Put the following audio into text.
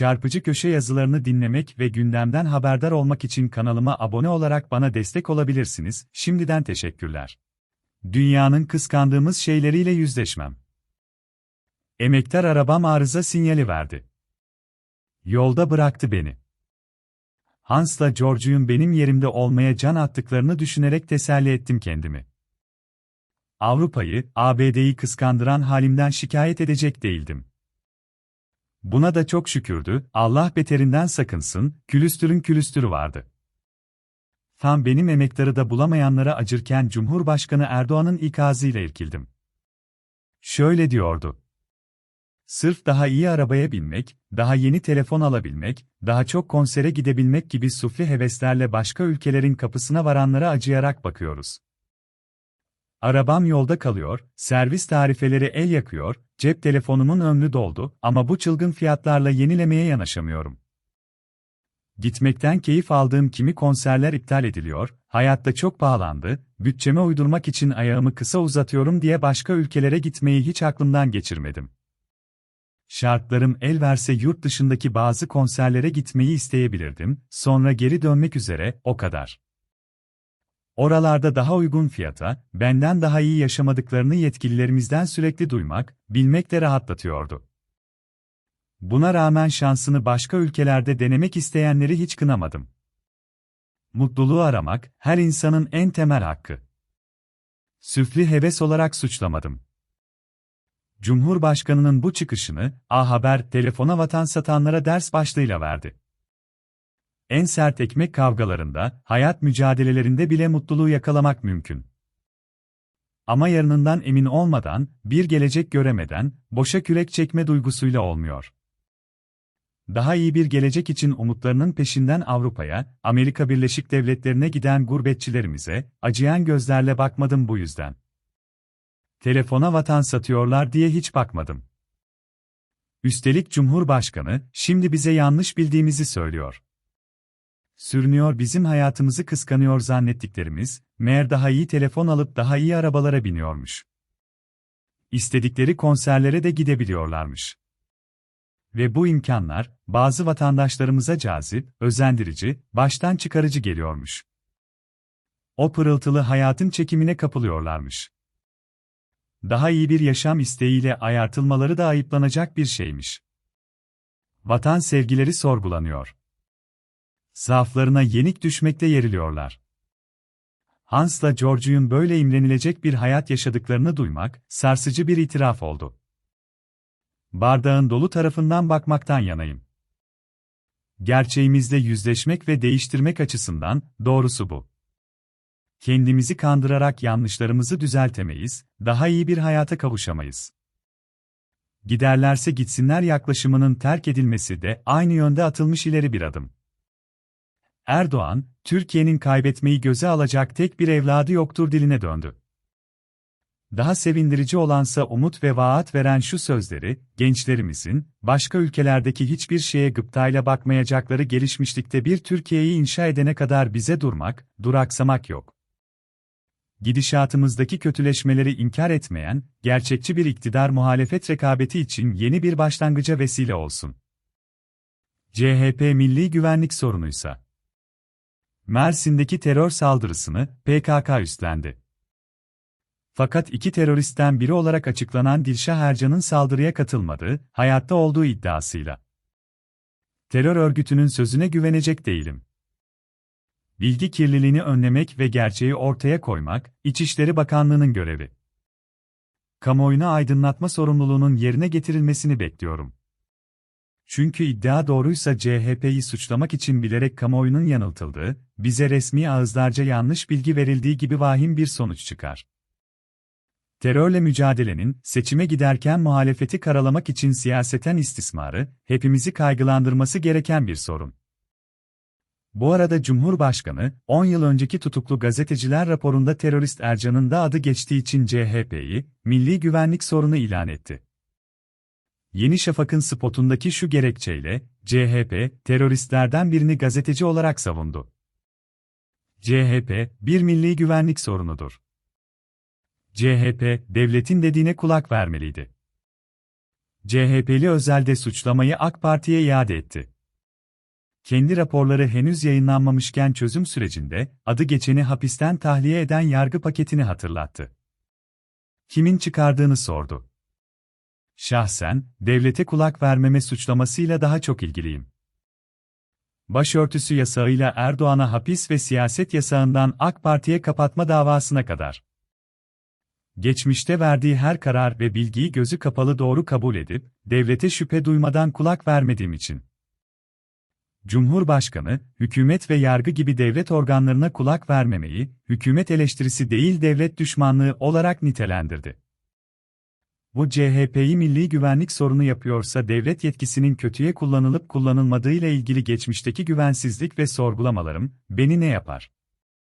çarpıcı köşe yazılarını dinlemek ve gündemden haberdar olmak için kanalıma abone olarak bana destek olabilirsiniz. Şimdiden teşekkürler. Dünyanın kıskandığımız şeyleriyle yüzleşmem. Emektar arabam arıza sinyali verdi. Yolda bıraktı beni. Hans'la George'un benim yerimde olmaya can attıklarını düşünerek teselli ettim kendimi. Avrupa'yı, ABD'yi kıskandıran halimden şikayet edecek değildim. Buna da çok şükürdü, Allah beterinden sakınsın, külüstürün külüstürü vardı. Tam benim emektarı da bulamayanlara acırken Cumhurbaşkanı Erdoğan'ın ikazıyla irkildim. Şöyle diyordu. Sırf daha iyi arabaya binmek, daha yeni telefon alabilmek, daha çok konsere gidebilmek gibi sufli heveslerle başka ülkelerin kapısına varanlara acıyarak bakıyoruz. Arabam yolda kalıyor, servis tarifeleri el yakıyor, cep telefonumun ömrü doldu ama bu çılgın fiyatlarla yenilemeye yanaşamıyorum. Gitmekten keyif aldığım kimi konserler iptal ediliyor, hayatta çok pahalandı, bütçeme uydurmak için ayağımı kısa uzatıyorum diye başka ülkelere gitmeyi hiç aklımdan geçirmedim. Şartlarım el verse yurt dışındaki bazı konserlere gitmeyi isteyebilirdim, sonra geri dönmek üzere, o kadar. Oralarda daha uygun fiyata, benden daha iyi yaşamadıklarını yetkililerimizden sürekli duymak, bilmek de rahatlatıyordu. Buna rağmen şansını başka ülkelerde denemek isteyenleri hiç kınamadım. Mutluluğu aramak, her insanın en temel hakkı. Süfli heves olarak suçlamadım. Cumhurbaşkanının bu çıkışını, A Haber, telefona vatan satanlara ders başlığıyla verdi. En sert ekmek kavgalarında, hayat mücadelelerinde bile mutluluğu yakalamak mümkün. Ama yarınından emin olmadan, bir gelecek göremeden, boşa kürek çekme duygusuyla olmuyor. Daha iyi bir gelecek için umutlarının peşinden Avrupa'ya, Amerika Birleşik Devletleri'ne giden gurbetçilerimize, acıyan gözlerle bakmadım bu yüzden. Telefona vatan satıyorlar diye hiç bakmadım. Üstelik Cumhurbaşkanı, şimdi bize yanlış bildiğimizi söylüyor. Sürünüyor bizim hayatımızı kıskanıyor zannettiklerimiz, meğer daha iyi telefon alıp daha iyi arabalara biniyormuş. İstedikleri konserlere de gidebiliyorlarmış. Ve bu imkanlar, bazı vatandaşlarımıza cazip, özendirici, baştan çıkarıcı geliyormuş. O pırıltılı hayatın çekimine kapılıyorlarmış. Daha iyi bir yaşam isteğiyle ayartılmaları da ayıplanacak bir şeymiş. Vatan sevgileri sorgulanıyor. Zaaflarına yenik düşmekte yeriliyorlar. Hans'la George'un böyle imrenilecek bir hayat yaşadıklarını duymak, sarsıcı bir itiraf oldu. Bardağın dolu tarafından bakmaktan yanayım. Gerçeğimizle yüzleşmek ve değiştirmek açısından, doğrusu bu. Kendimizi kandırarak yanlışlarımızı düzeltemeyiz, daha iyi bir hayata kavuşamayız. Giderlerse gitsinler yaklaşımının terk edilmesi de aynı yönde atılmış ileri bir adım. Erdoğan, Türkiye'nin kaybetmeyi göze alacak tek bir evladı yoktur diline döndü. Daha sevindirici olansa umut ve vaat veren şu sözleri, gençlerimizin, başka ülkelerdeki hiçbir şeye gıptayla bakmayacakları gelişmişlikte bir Türkiye'yi inşa edene kadar bize durmak, duraksamak yok. Gidişatımızdaki kötüleşmeleri inkar etmeyen, gerçekçi bir iktidar muhalefet rekabeti için yeni bir başlangıca vesile olsun. CHP milli güvenlik sorunuysa Mersin'deki terör saldırısını PKK üstlendi. Fakat iki teröristten biri olarak açıklanan Dilşah Ercan'ın saldırıya katılmadığı, hayatta olduğu iddiasıyla. Terör örgütünün sözüne güvenecek değilim. Bilgi kirliliğini önlemek ve gerçeği ortaya koymak, İçişleri Bakanlığı'nın görevi. Kamuoyunu aydınlatma sorumluluğunun yerine getirilmesini bekliyorum. Çünkü iddia doğruysa CHP'yi suçlamak için bilerek kamuoyunun yanıltıldığı, bize resmi ağızlarca yanlış bilgi verildiği gibi vahim bir sonuç çıkar. Terörle mücadelenin, seçime giderken muhalefeti karalamak için siyaseten istismarı, hepimizi kaygılandırması gereken bir sorun. Bu arada Cumhurbaşkanı, 10 yıl önceki tutuklu gazeteciler raporunda terörist Ercan'ın da adı geçtiği için CHP'yi, milli güvenlik sorunu ilan etti. Yeni Şafak'ın spotundaki şu gerekçeyle, CHP, teröristlerden birini gazeteci olarak savundu. CHP, bir milli güvenlik sorunudur. CHP, devletin dediğine kulak vermeliydi. CHP'li Özel suçlamayı AK Parti'ye iade etti. Kendi raporları henüz yayınlanmamışken çözüm sürecinde adı geçeni hapisten tahliye eden yargı paketini hatırlattı. Kimin çıkardığını sordu. Şahsen, devlete kulak vermeme suçlamasıyla daha çok ilgiliyim. Başörtüsü yasağıyla Erdoğan'a hapis ve siyaset yasağından AK Parti'ye kapatma davasına kadar. Geçmişte verdiği her karar ve bilgiyi gözü kapalı doğru kabul edip, devlete şüphe duymadan kulak vermediğim için. Cumhurbaşkanı, hükümet ve yargı gibi devlet organlarına kulak vermemeyi, hükümet eleştirisi değil devlet düşmanlığı olarak nitelendirdi. Bu CHP'yi milli güvenlik sorunu yapıyorsa devlet yetkisinin kötüye kullanılıp kullanılmadığı ile ilgili geçmişteki güvensizlik ve sorgulamalarım beni ne yapar?